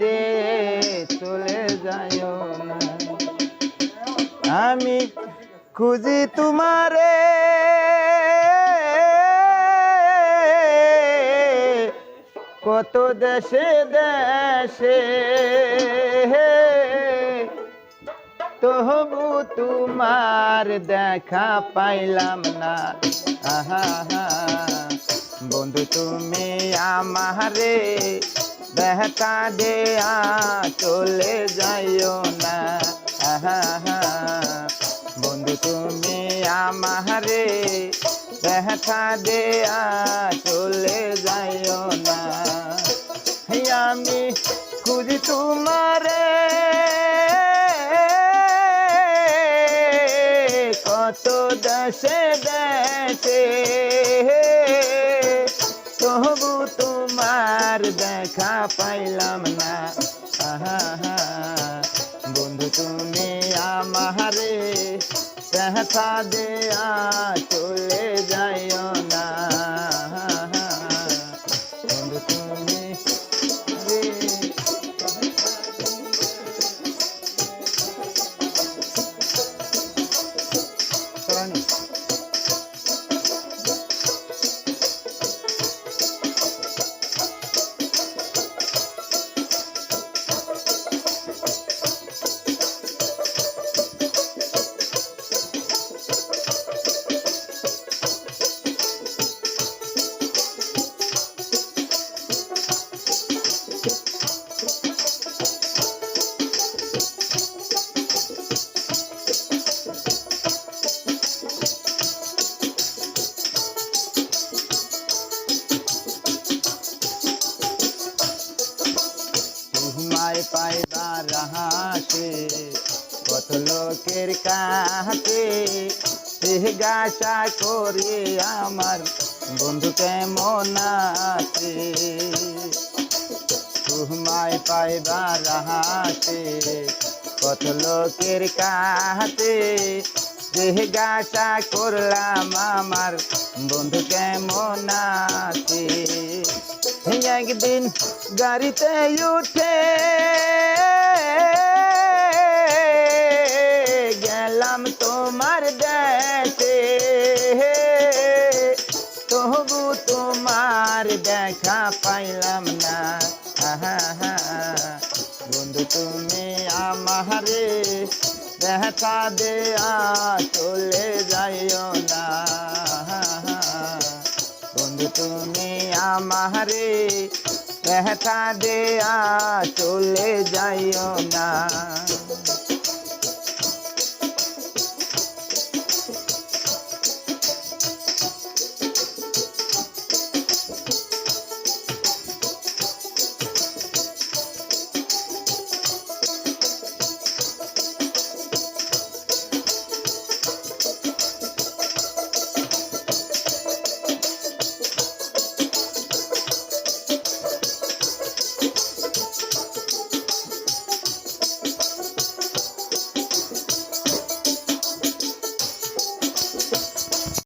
দে চলে যাইও আমি খুঁজি তোমারে। কত দেশে দেশে তবু তোমার দেখা পাইলাম না। আহা বন্ধু, তুমি আমারে দেখা দেয়া চলে যাইও না। আহা বন্ধু, তুমি আমারে দেখা দেয়া চলে যাইও না। আমি খুঁজি তোমারে দেশে তবু তোমার দেখা পাইলাম না। বন্ধু তুমি আমারে দেখা দেয়া Sorry. তোমায় হাতে কত লোকের কাছে গাছা করে আমার বন্ধু কেমন আছে? তোমায় পাইবার হাতে কত লোকের কাছে গাছা করলাম আমার বন্ধু কেমন আছে? একদিন গাড়িতে উঠে দেখা দেয়া চলে যাইও না বন্ধু তুমি আমারে দেখা দেয়া চলে যাইও না